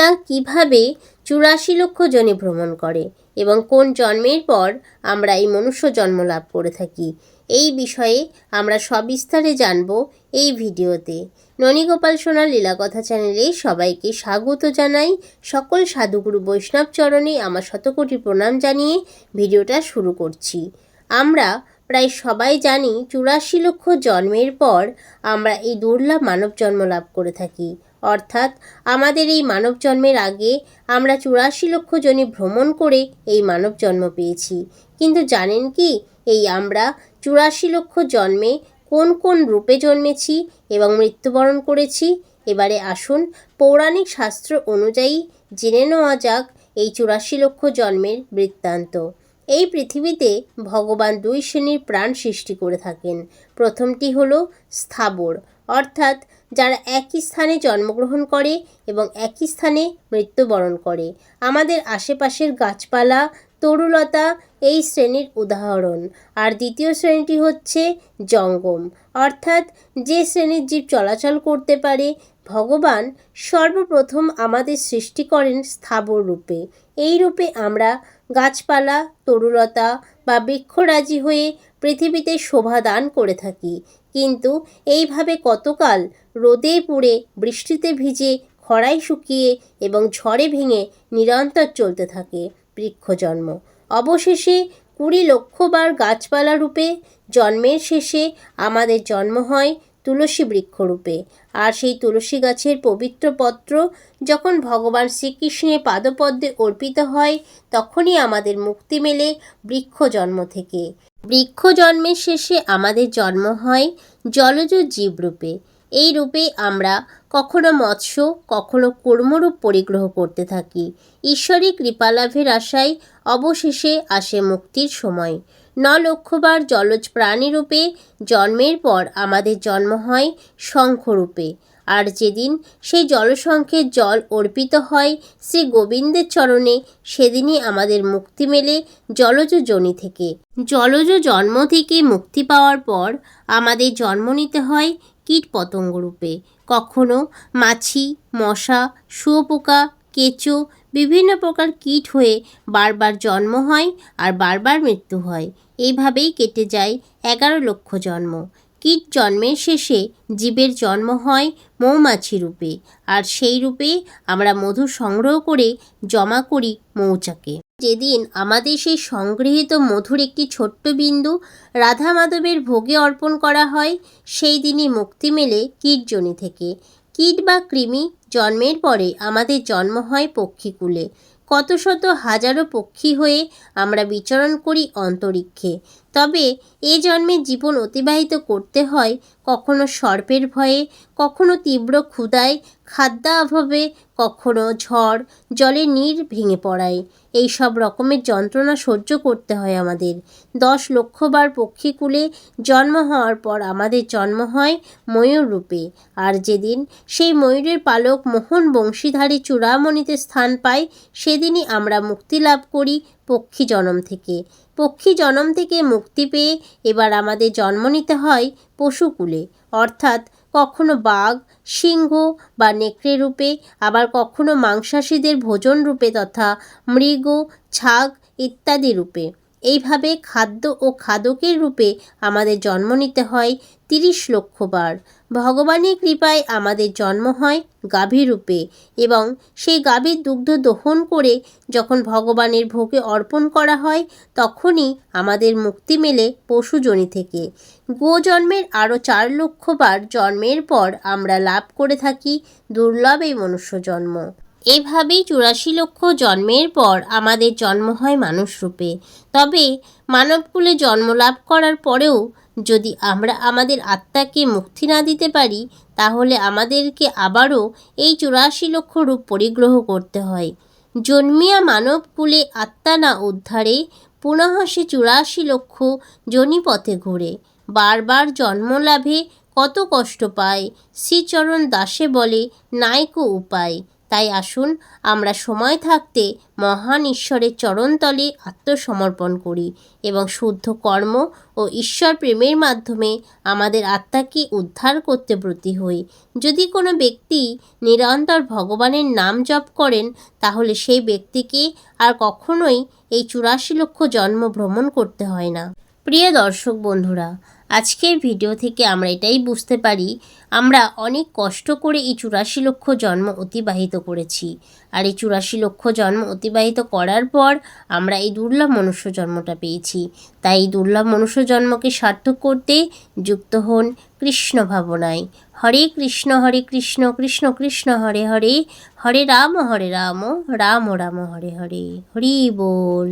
আত্মা কীভাবে চুরাশি লক্ষ জনে ভ্রমণ করে এবং কোন জন্মের পর আমরা এই মনুষ্য জন্ম লাভ করে থাকি, এই বিষয়ে আমরা সবিস্তারে জানব এই ভিডিওতে। ননীগোপাল সোনার লীলাকথা চ্যানেলে সবাইকে স্বাগত জানাই। সকল সাধুগুরু বৈষ্ণব চরণে আমার শতকোটি প্রণাম জানিয়ে ভিডিওটা শুরু করছি। আমরা প্রায় সবাই জানি চুরাশি লক্ষ জন্মের পর আমরা এই দুর্লভ মানব জন্ম লাভ করে থাকি। অর্থাৎ আমাদের এই মানব জন্মের আগে আমরা চুরাশি লক্ষ জনে ভ্রমণ করে এই মানব জন্ম পেয়েছি। কিন্তু জানেন কি, এই আমরা চুরাশি লক্ষ জন্মে কোন কোন রূপে জন্মেছি এবং মৃত্যুবরণ করেছি? এবারে আসুন পৌরাণিক শাস্ত্র অনুযায়ী জেনে নেওয়া যাক এই চুরাশি লক্ষ জন্মের বৃত্তান্ত। এই পৃথিবীতে ভগবান দুই শ্রেণির প্রাণ সৃষ্টি করে থাকেন। প্রথমটি হলো স্থাবর, অর্থাৎ যারা একই স্থানে জন্মগ্রহণ করে এবং একই স্থানে মৃত্যুবরণ করে। আমাদের আশেপাশের গাছপালা, তরুলতা এই শ্রেণির উদাহরণ। আর দ্বিতীয় শ্রেণীটি হচ্ছে জঙ্গম, অর্থাৎ যে শ্রেণির জীব চলাচল করতে পারে, ভগবান সর্বপ্রথম আমাদের সৃষ্টি করেন স্থাবর রূপে। এই রূপে আমরা গাছপালা, তরুলতা বা বৃক্ষরাজি হয়ে পৃথিবীতে শোভা দান করে থাকি। কিন্তু এইভাবে কতকাল রোদে পুড়ে, বৃষ্টিতে ভিজে, খরায় শুকিয়ে এবং ঝড়ে ভেঙে নিরন্তর চলতে থাকে বৃক্ষজন্ম। অবশেষে কুড়ি লক্ষবার গাছপালা রূপে জন্মের শেষে আমাদের জন্ম হয় তুলসী বৃক্ষরূপে আর সেই তুলসী গাছের পবিত্র পত্র যখন ভগবান শ্রীকৃষ্ণের পাদপদ্মে অর্পিত হয়, তখনই আমাদের মুক্তি মেলে বৃক্ষ জন্ম থেকে। বৃক্ষ জন্মের শেষে আমাদের জন্ম হয় জলজ জীবরূপে এই রূপে আমরা কখনো মৎস্য, কখনো কর্মরূপ পরিগ্রহ করতে থাকি। ঈশ্বরী কৃপালাভের আশায় অবশেষে আসে মুক্তির সময়। ন লক্ষবার জলজ প্রাণীরূপে জন্মের পর আমাদের জন্ম হয় শঙ্খরূপে আর যেদিন সেই জলশঙ্খের জল অর্পিত হয় শ্রী গোবিন্দের চরণে, সেদিনই আমাদের মুক্তি মেলে জলজ জনি থেকে। জলজ জন্ম থেকে মুক্তি পাওয়ার পর আমাদের জন্ম নিতে হয় কীট পতঙ্গ রূপে। কখনো মাছি, মশা, শুয়োপোকা, কেঁচো বিভিন্ন প্রকার কীট হয়ে বারবার জন্ম হয় আর বারবার মৃত্যু হয়। এইভাবেই কেটে যায় এগারো লক্ষ জন্ম। কীট জন্মের শেষে জীবের জন্ম হয় মৌমাছি রূপে আর সেই রূপে আমরা মধু সংগ্রহ করে জমা করি মৌচাকে। যেদিন আমাদের সেই সংগৃহীত মধুর একটি ছোট্ট বিন্দু রাধা মাধবের ভোগে অর্পণ করা হয়, সেই দিনই মুক্তি মেলে কীটজনি থেকে। কীট বা কৃমি জন্মের পরে আমাদের জন্ম হয় পক্ষীকুলে। কত শত হাজারো পক্ষী হয়ে আমরা বিচরণ করি অন্তরিক্ষে। তবে এ জন্মে জীবন অতিবাহিত করতে হয় কখনো সর্পের ভয়ে, কখনো তীব্র ক্ষুদায় খাদ্যাভাবে, কখনো ঝড়, জলে নীর ভেঙে পড়ায়। এই সব রকমের যন্ত্রণা সহ্য করতে হয় আমাদের। দশ লক্ষবার পক্ষীকুলে জন্ম হওয়ার পর আমাদের জন্ম হয় ময়ূর রূপে। আর যেদিন সেই ময়ূরের পালক মোহন বংশীধারী চূড়ামণিতে স্থান পায়, সেদিনই আমরা মুক্তি লাভ করি পক্ষী জনম থেকে। পক্ষী জনম থেকে মুক্তি পেয়ে এবার আমাদের জন্ম নিতে হয় পশুকুলে। অর্থাৎ কখনো বাঘ, সিংহ বা নেকড়ে রূপে, আবার কখনো মাংসাশীদের ভোজন রূপে তথা মৃগ, ছাগ ইত্যাদি রূপে। এইভাবে খাদ্য ও খাদকের রূপে আমাদের জন্ম নিতে হয় তিরিশ লক্ষ বার ভগবানের কৃপায় আমাদের জন্ম হয় গাভী রূপে এবং সেই গাভীর দুগ্ধ দহন করে যখন ভগবানের ভোগে অর্পণ করা হয়, তখনই আমাদের মুক্তি মেলে পশুজনি থেকে। গো জন্মের আরও চার লক্ষ বার জন্মের পর আমরা লাভ করে থাকি দুর্লভ এই মনুষ্য জন্ম। এভাবেই চুরাশি লক্ষ জন্মের পর আমাদের জন্ম হয় মানুষরূপে তবে মানবকুলে জন্ম লাভ করার পরেও যদি আমরা আমাদের আত্মাকে মুক্তি না দিতে পারি, তাহলে আমাদেরকে আবারও এই চুরাশি লক্ষ রূপ পরিগ্রহ করতে হয়। জন্মিয়া মানবকুলে আত্মা না উদ্ধারে, পুনঃ সে চুরাশি লক্ষ জনিপথে ঘুরে। বারবার জন্ম লাভে কত কষ্ট পায়, শ্রীচরণ দাসে বলে নাইকো উপায়। তাই আসুন আমরা সময় থাকতে মহান ঈশ্বরের চরণতলে আত্মসমর্পণ করি এবং শুদ্ধ কর্ম ও ঈশ্বর প্রেমের মাধ্যমে আমাদের আত্মাকে উদ্ধার করতে ব্রতী হই। যদি কোনো ব্যক্তি নিরন্তর ভগবানের নাম জপ করেন, তাহলে সেই ব্যক্তিকে আর কখনোই এই চুরাশি লক্ষ জন্ম ভ্রমণ করতে হয় না। প্রিয় দর্শক বন্ধুরা আজকের ভিডিও থেকে আমরা এটাই বুঝতে পারি, আমরা অনেক কষ্ট করে এই চুরাশি লক্ষ জন্ম অতিবাহিত করেছি। আর এই চুরাশি লক্ষ জন্ম অতিবাহিত করার পর আমরা এই দুর্লভ মনুষ্য জন্মটা পেয়েছি। তাই এই দুর্লভ মনুষ্য জন্মকে সার্থক করতে যুক্ত হন কৃষ্ণ ভাবনায়। হরে কৃষ্ণ হরে কৃষ্ণ কৃষ্ণ কৃষ্ণ, হরে হরে। হরে রাম হরে রাম রাম রাম, হরে হরে। হরি বল।